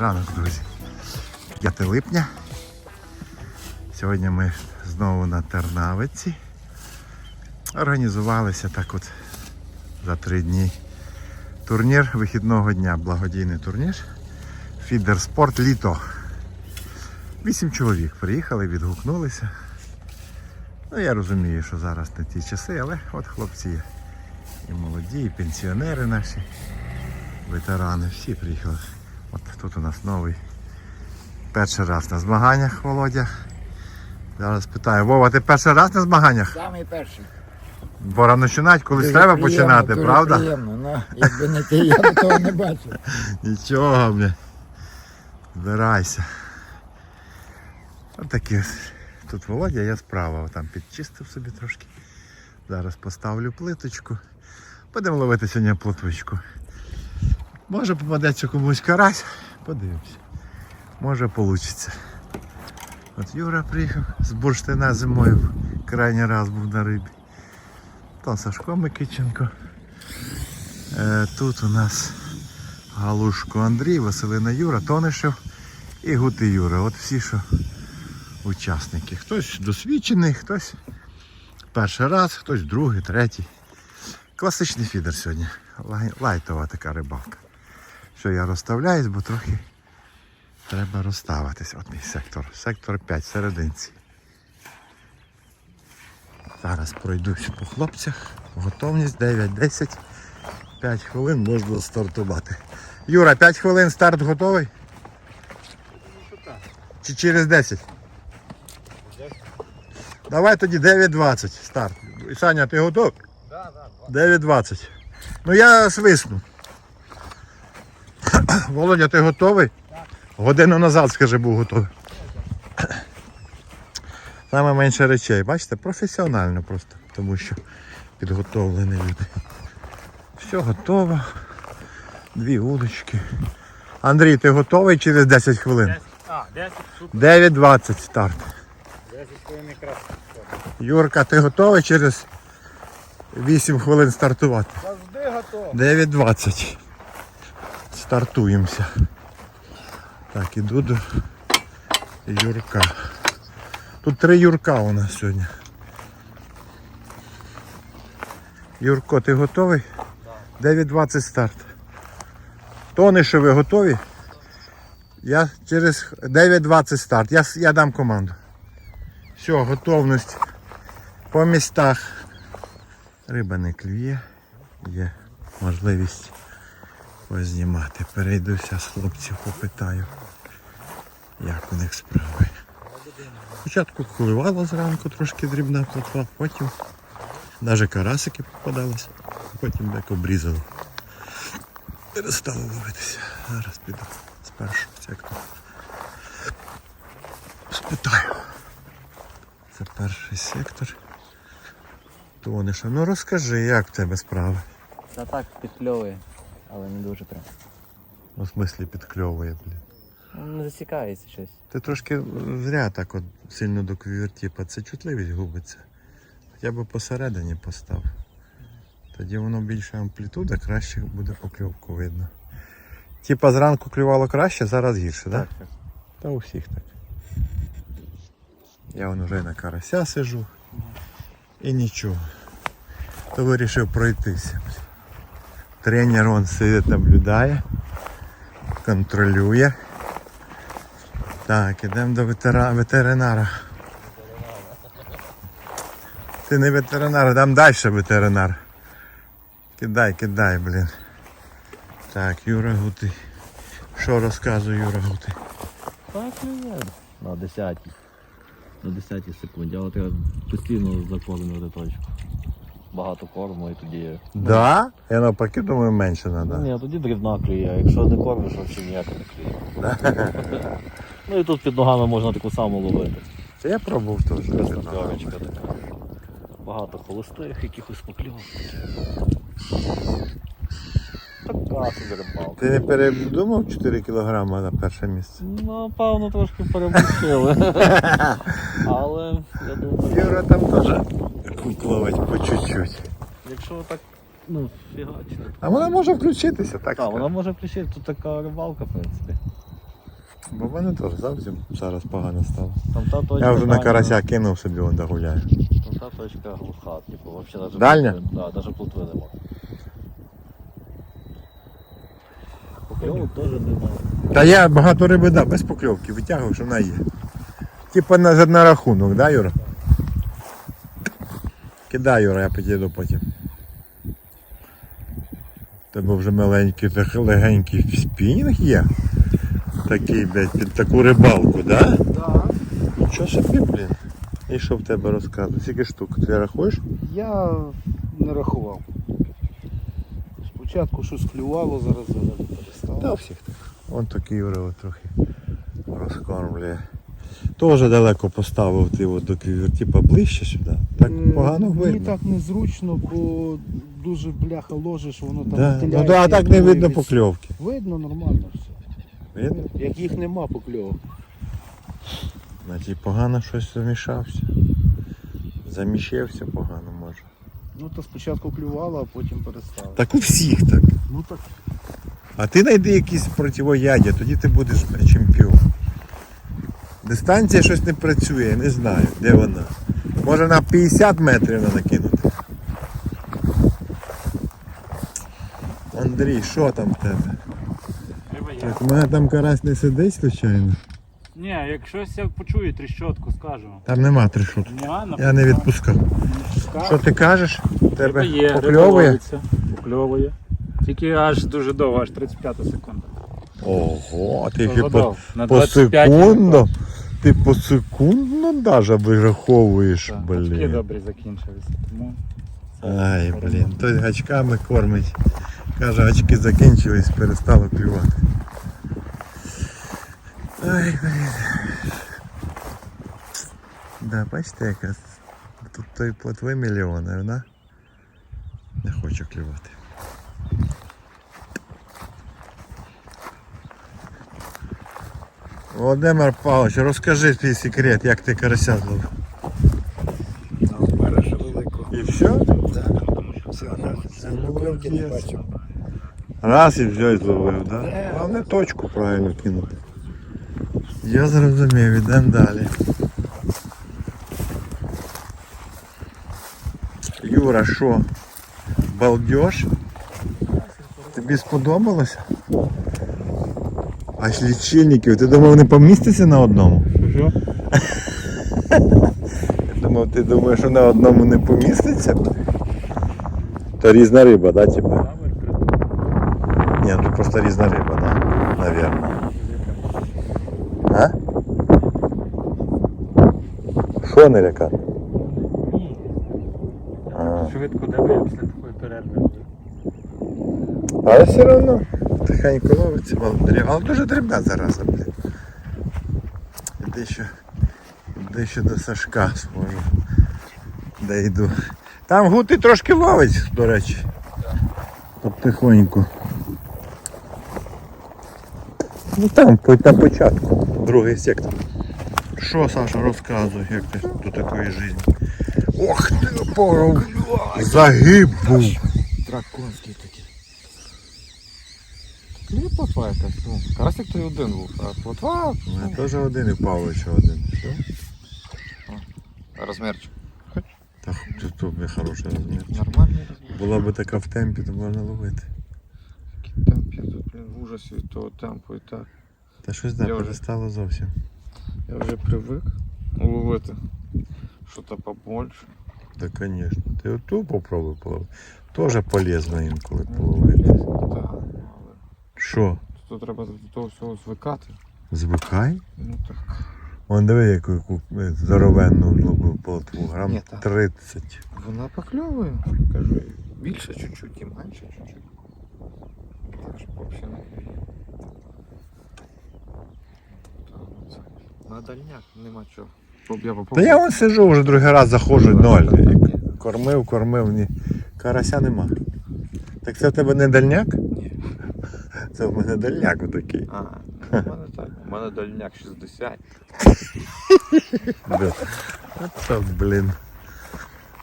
Ранок, друзі. 5 липня. Сьогодні ми знову на Тернавиці. Організувалися так от за три дні. Турнір вихідного дня, благодійний турнір. Фідер літо. Вісім чоловік приїхали, відгукнулися. Ну, я розумію, що зараз не ті часи, але от хлопці. І молоді, і пенсіонери наші, ветерани, всі приїхали. От тут у нас новий перший раз на змаганнях, Володя. Зараз питаю, Вова, ти перший раз на змаганнях? Самий перший. Пора починати, колись Дуже треба приємно, починати, дуже правда? Приємно. Ну, якби не ти, я того не бачив. Нічого, бля. Збирайся. Ось такі. Тут Володя, я справа там підчистив собі трошки. Зараз поставлю плиточку. Будемо ловити сьогодні плотвичку. Може попадеться комусь карась, подивимося. Може вийде. От Юра приїхав з бурштина зимою. Крайній раз був на рибі. То Сашко Микиченко. Е, тут у нас Галушко Андрій, Василина Юра, Тонишев і Гути Юра. От всі, що учасники. Хтось досвідчений, хтось перший раз, хтось другий, третій. Класичний фідер сьогодні. Лайтова така рибалка. Що я розставляюсь, бо трохи треба розставитись. От мій сектор. Сектор 5 серединці. Зараз пройдусь по хлопцях. Готовність 9-10. 5 хвилин можна стартувати. Юра, 5 хвилин старт готовий? Чи через 10? Давай тоді 9.20 старт. Саня, ти готов? Да, да, 9.20. Ну я свисну. Володя, ти готовий? Годину назад, скажи, був готовий. Саме менше речей. Бачите, професіонально просто, тому що підготовлені люди. Все готово. Дві удочки. Андрій, ти готовий через 10 хвилин? А, 10 супер. 9.20 старт. 10 хвилин якраз. Юрка, ти готовий через 8 хвилин стартувати? Завжди готов. 9.20. Стартуємося. Так, іду до Юрка. Тут три Юрка у нас сьогодні. Юрко, ти готовий? 9.20 старт. Тони, що ви готові? Я через 9.20 старт. Я, я дам команду. Все, готовність по містах. Риба не клює. Є можливість познімати. Перейдуся з хлопців, попитаю, як у них справи. Спочатку коливала зранку трошки дрібна плотва, потім навіть карасики попадалися, потім як обрізало. Перестало ловитися. Зараз піду з першого сектору. Спитаю. Це перший сектор. Тониша, ну розкажи, як в тебе справи? Та так підкльовує, але не дуже прям. Ну, в смислі підкльовує, блін. Ну, Не засікається щось. Ти трошки зря так от сильно до квівертіпа. Це чутливість губиться. Хоча б посередині постав. Тоді воно більше амплітуда, краще буде покльовку видно. Типа зранку клювало краще, зараз гірше, так? Так. Та у всіх так. Я вон вже на карася сижу. І нічого. То вирішив пройтися. Тренер он сидить, наблюдає, контролює. Так, ідемо до ветера... ветеринара. Ти не ветеринар, там далі ветеринар. Кидай, кидай, блін. Так, Юра Гути. Що розказує Юра Гути? Так клює. На 10 На 10 секунді, але треба постійно закормлювати точку. Багато корму і тоді. Да? Я навпаки думаю, менше треба. Ні, тоді дрібна клює, а якщо не кормиш, взагалі ніяк не клює. ну і тут під ногами можна таку саму ловити. Це я пробував теж. Така. Багато холостих, якихось покльовок. Така собі рибалка. Ти не передумав 4 кілограма на перше місце? Ну, певно, трошки переборщили. Але я думаю, Юра там теж кукловить по чуть-чуть. якщо так, ну, фігачити. А вона може включитися, так? Так, вона може включити, тут така рибалка, в принципі. Бо в мене теж зовсім зараз погано стало. Там та точка. Я вже на дальня, карася кинув собі, он гуляю. Там та точка глуха, типу, вообще даже Дальня? плотви- Да, даже плотви нема. Покльовок теж немає. Та я багато риби дав, без покльовки, витягую, що вона є. Типа на, на рахунок, да, Юра? Кидай, Юра, я підійду потім. У Тебе вже маленький, так легенький спінінг є. Такий, блядь, під таку рибалку, да? Так. Нічого собі, блін. І що в тебе розказує? Скільки штук? Ти рахуєш? Я не рахував. Спочатку щось клювало, зараз взагалі перестало. Та всіх так. Вон такий Юра трохи розкормлює. Теж далеко поставив ти от до квівертіпа ближче сюди. Так Е, погано Мені так незручно, бо дуже бляха ложиш, воно там Да. Ну да, а так не видно покльовки. Видно нормально все. Видно? Як їх нема покльовок. Значить погано щось замішався. Заміщився погано може. Ну то спочатку клювало, а потім перестало. Так у всіх так. Ну так. А ти знайди якісь противоядя, тоді ти будеш чемпіон. Дистанція щось не працює, я не знаю, де вона. Може на 50 метрів треба накинути. Андрій, що там в тебе? Так, у мене там карась не сидить, звичайно. Ні, якщо я почую тріщотку, скажу. Там нема тришут. Нема, Я не відпускав. Що ти кажеш? Тебе є, покльовує? покльовує. Тільки аж дуже довго, аж 35 секунда. Ого, ти по, по 25 секунду. Ти по секунду навіть вираховуєш, Так, Очки блін. добрі закінчилися, тому. Ай, блін, той гачками кормить. Каже, гачки закінчились, перестало клювати. Ай, блін. Да, бачите, яка тут той плотви мільйон, а вона не хоче клювати. Володимир Павлович, розкажи твій секрет, як ти карася зловив. Береш велику. І все? Покльовки не бачив. Раз і все і зловив, так? Да? Головне точку правильно кинути. Я зрозумів, ідемо далі. Юра, що? Балдеж? Тобі сподобалося? А ж лічильників, ти думав не поміститься на одному? Що? Я думав, ти думаєш, що на одному не поміститься? То різна риба, да, типа? Ні, ну просто різна риба, да, наверное. А? Що не? Ні. Швидко дивив після такої перерви. Але все одно тихенько ловиться, молодері. Але дуже дрібна зараза, блін. Іди ще, до Сашка зможу. Де йду. Там гути трошки ловить, до речі. Потихоньку. Ну там, на початку, другий сектор. Що, Саша, розказуй, як ти до такої житті? Ох ти, поров! Загиб був! Драконський плотва якась, ну. Карасик той один був, а плотва У мене теж один і Павлович один. Все? розмірчик. Та тут тобі хороший розмір. Нормальний розмір. Була би така в темпі, то можна ловити. Темп, я тут блін, в ужасі від того темпу і так. Та щось да, Я вже- перестало зовсім. Я вже привик ловити. Що-то побольше. Да, звісно. Ти оту попробуй половити. Теж полезно інколи половити. Так, Що? тут треба до того всього звикати. Звикай? Ну так. Вон диви, яку, яку е, здоровенну полотву. Грам Ні, та- 30. Вона покльовує. Кажу, більше чуть-чуть і менше чуть-чуть. Так, щоб взагалі не. На дальняк нема чого. Я Та я вон сижу, вже другий раз заходжу, ноль. Так, ні. Кормив, кормив, ні. Карася нема. Так це в тебе не дальняк? Ні. Це в мене дальняк отакий. А, ну, в мене так. У мене дальняк 60. Да. Це, блін.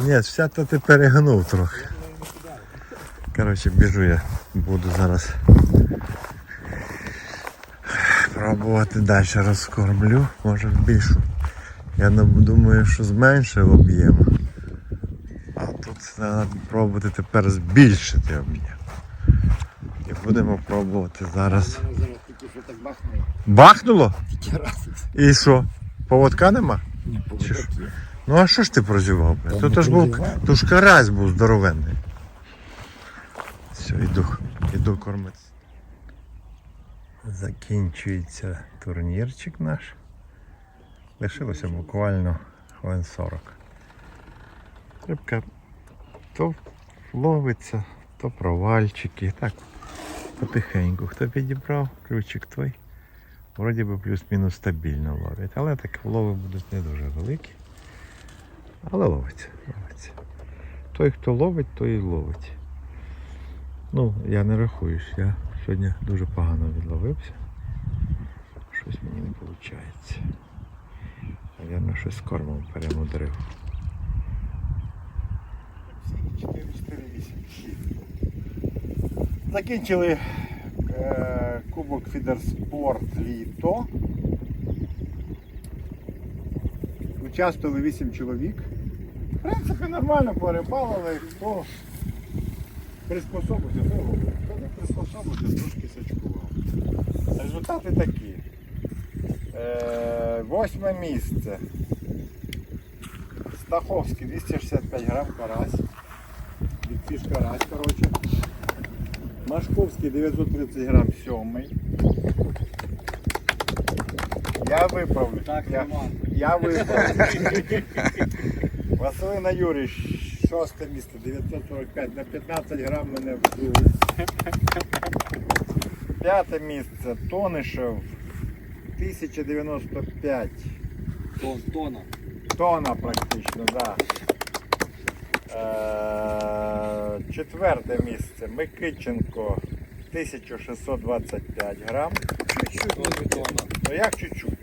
Ні, все то ти перегнув трохи. Коротше, біжу я. Буду зараз пробувати далі розкормлю, може більшу. Я думаю, що зменшив об'єм. А тут треба пробувати тепер збільшити об'єм. Будемо пробувати зараз. Бахнуло? І що? Поводка нема? Чи що? Ну а що ж ти прозівав? Тут ж був, ж карась був здоровенний. Все, йду, йду кормити. Закінчується турнірчик наш. Лишилося буквально хвилин 40. Рибка то ловиться, то провальчики. Так, потихеньку. Хто підібрав, ключик той. Вроді би плюс-мінус стабільно ловить. Але так лови будуть не дуже великі. Але ловиться, ловиться. Той, хто ловить, той і ловить. Ну, я не рахуюсь, я сьогодні дуже погано відловився. Щось мені не виходить. Навірно, щось з кормом перемудрив. Закінчили е, Кубок Фідерспорт літо. Участвували 8 чоловік. В принципі, нормально порибалили, хто приспособився. Хто не приспособився, трошки сачкував. Результати такі. Е, восьме місце. Стаховський 265 грам карась. Відпіш карась, коротше. Машковський 930 грам сьомий. Я виправлю. Так, я, Роман. я виправлю. Василина Юрій, шосте місце, 945 на 15 грам мене вбили. П'яте місце, Тонишев, 1095. Тон, тона. Тона практично, так. Да. Е, четверте місце Микиченко 1625 грам. Чуть-чуть. Ну як чуть-чуть.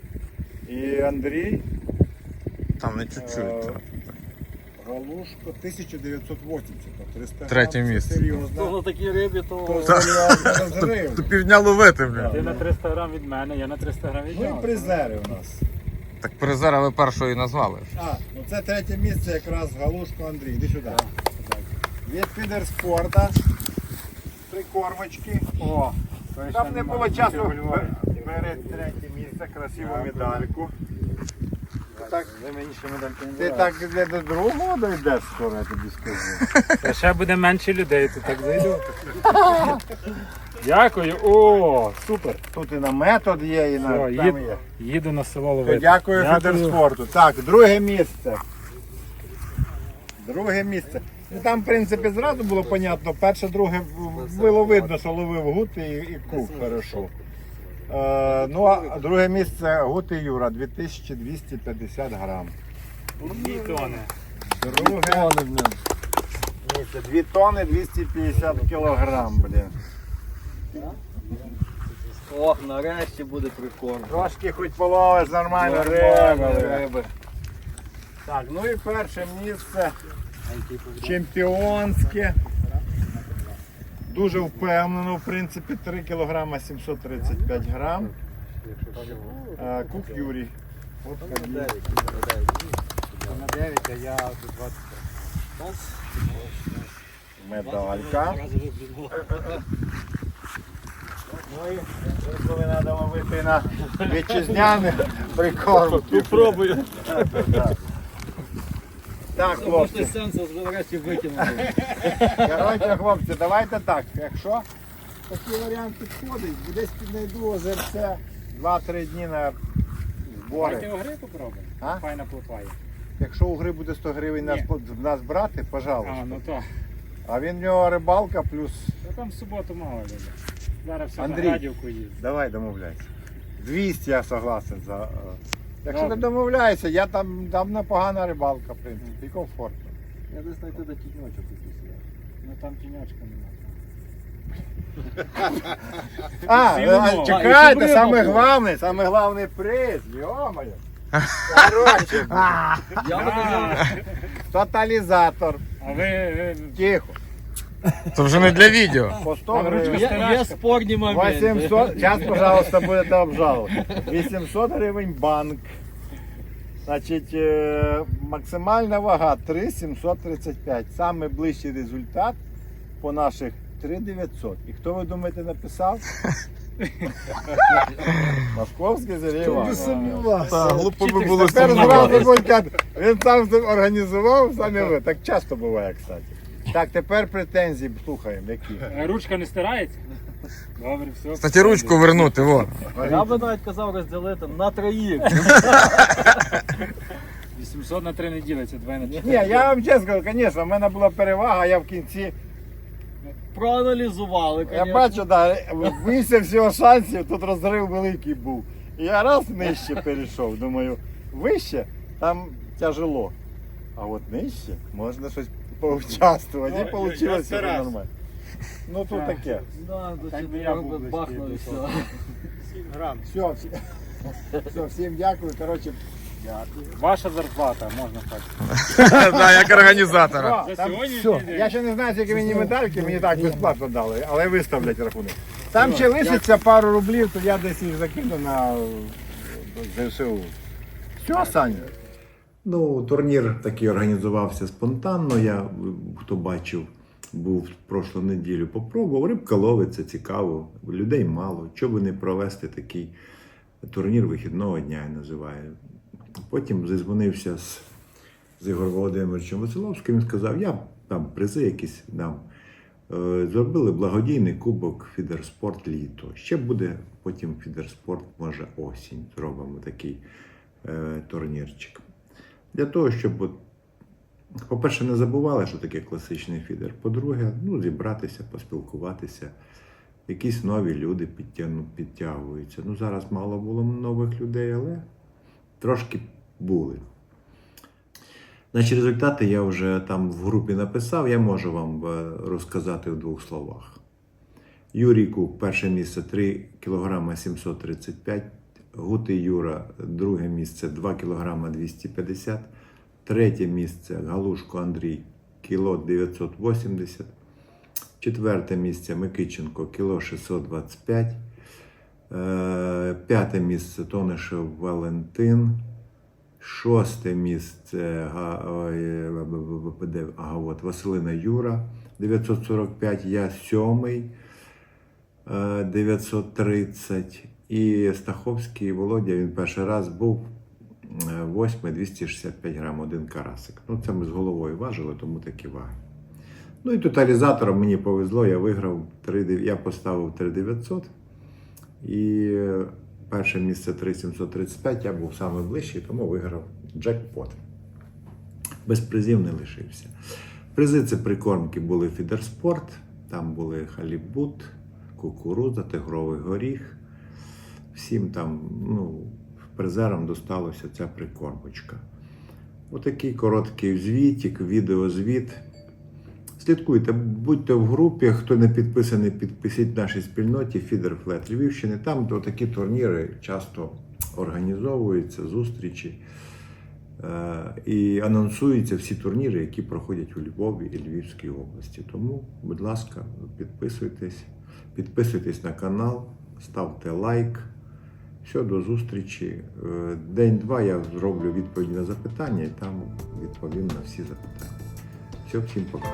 І Андрій Там не е, чуть-чуть. Галушко 1980. 300 Третє місце. Серйозно. на такій рибі, то... То півдня ловити, блін. Ти на 300 грам від мене, я на 300 грам від Ну і призери у нас. Так призера ви першого і назвали. А, ну це третє місце якраз Галушко Андрій. Іди сюди. Від Фідерспорта. Прикормочки. О, там не було часу. Бери третє місце, красиву медальку. Так, медальки не ти так де до другого дійдеш скоро, я тобі скажу. Та ще буде менше людей, то так зайду. Дякую. О, супер. Тут і на метод є, і на Все, там їд- є. Їду на село То ловити. Дякую Фідерспорту. Так, друге місце. Друге місце. Ну там, в принципі, зразу було понятно. Перше, друге було видно, що ловив гут і, і кук хорошо. Е, ну а друге місце гут і Юра 2250 грам. Дві тони. Друге місце 2 тони 250 кілограм, блін. Ох, нарешті буде прикорм. Трошки хоч половиш нормально риби. риби. Так, ну і перше місце чемпіонське. Дуже впевнено, в принципі, 3 кг 735 грам. Кук Юрій. От На 9, а я до 20. медалька. Ну і коли треба ловити на вітчизняний прикорм. Попробую. Так, хлопці. сенсу вже нарешті викинули. Коротше, хлопці, давайте так. Якщо такий варіант підходить, десь піднайду озерце 2-3 дні на Давайте збори. у гри попробуємо. А? Файна попає. Якщо у гри буде 100 гривень нас, Ні. нас брати, пожалуйста. А, ну то. А він в нього рибалка плюс. Та там в суботу мало буде. Зараз все Андрій. на радівку їздить. Давай домовляйся. 200 я согласен за. е, Якщо Добре. ти домовляєшся, я там, там непогана рибалка, в принципі, і комфортно. Я десь знайти до тіньочок якийсь. Ну там тіньочка немає. А, Всі умови. чекайте, А, і щоб риба саме головне, саме головний приз, йомаю. Короче, Я тоталізатор. А ви, ви Тихо. Це вже не для відео. По 100 гривень. Є, є спорні моменти. 800, зараз, пожалуйста, будете обжалувати. 800 гривень банк. Значить, е, максимальна вага 3,735. Саме ближчий результат по наших 3,900. І хто ви думаєте написав? Московський Сергій Іванович. Так, глупо би було Тепер зразу сумніватися. будуть казати, він сам організував, самі ви. Так часто буває, кстати. Так, тепер претензії слухаємо, які. Е, Ручка не стирається? Добре, все. Кстати, ручку вернути, во. Я би навіть казав розділити на троїх. 800 на 3 не ділиться, 2 на 4. Ні, я вам чесно скажу, звісно, в мене була перевага, я в кінці. Проаналізували, Я звісно. бачу, да, вийшов всього шансів, тут розрив великий був. І я раз нижче перейшов. Думаю, вище там тяжело. А от нижче можна щось поучаствувати. І вийшло все нормально. Ну тут таке. Да, до Так би я був близький бахнули до все. того. Все, всі- все, всім дякую. Коротше, Ваша зарплата, можна так. Да, як організатора. За там сьогоднішній день. Я ще не знаю, скільки мені медальки, мені так безплатно дали, але виставлять рахунок. Там ще лишиться пару рублів, то я десь їх закину на е, ЗСУ. Все, Саня. Ну, турнір такий організувався спонтанно. Я, хто бачив, був прошлу неділю, попробував. Рибка ловиться, цікаво, людей мало. Чого би не провести такий турнір вихідного дня, я називаю. Потім зізвонився з, з Ігорем Володимировичем Василовським. Він сказав, я там призи якісь дам. Е, Зробили благодійний кубок Фідерспорт літо. Ще буде потім Фідерспорт, може, осінь. Зробимо такий е, турнірчик. Для того, щоб, по-перше, не забували, що таке класичний фідер. По-друге, ну, зібратися, поспілкуватися. Якісь нові люди підтягуються. Ну, зараз мало було нових людей, але трошки були. Значить, результати я вже там в групі написав, я можу вам е, розказати в двох словах. Юрій Кук, перше місце 3 кг 735, Гути Юра, друге місце 2 кг 250, третє місце Галушко Андрій, кіло 980, четверте місце Микиченко, кіло 625, е, п'яте місце Тонишев Валентин, Шосте місце ага, Василина Юра 945, я сьомий. Е, 930. І Стаховський Володя, він перший раз був е, восьмий 265 грам, один карасик. Ну, це ми з головою важили, тому такі ваги. Ну і тоталізатором мені повезло, я виграв 3, я поставив 3900. І е, перше місце 3735, я був саме ближчий, тому виграв джекпот. Без призів не лишився. Призи це прикормки були Фідерспорт, там були халібут, кукурудза, тигровий горіх. Всім там, ну, призерам досталося ця прикормочка. Отакий короткий звітик, відеозвіт. Слідкуйте, будьте в групі. Хто не підписаний, підпишіть в нашій спільноті Фідерфлет Львівщини. Там такі турніри часто організовуються, зустрічі. Е, І анонсуються всі турніри, які проходять у Львові і Львівській області. Тому, будь ласка, підписуйтесь, підписуйтесь на канал, ставте лайк. Все, до зустрічі. Е, День-два я зроблю відповіді на запитання і там відповім на всі запитання. Все, всім пока.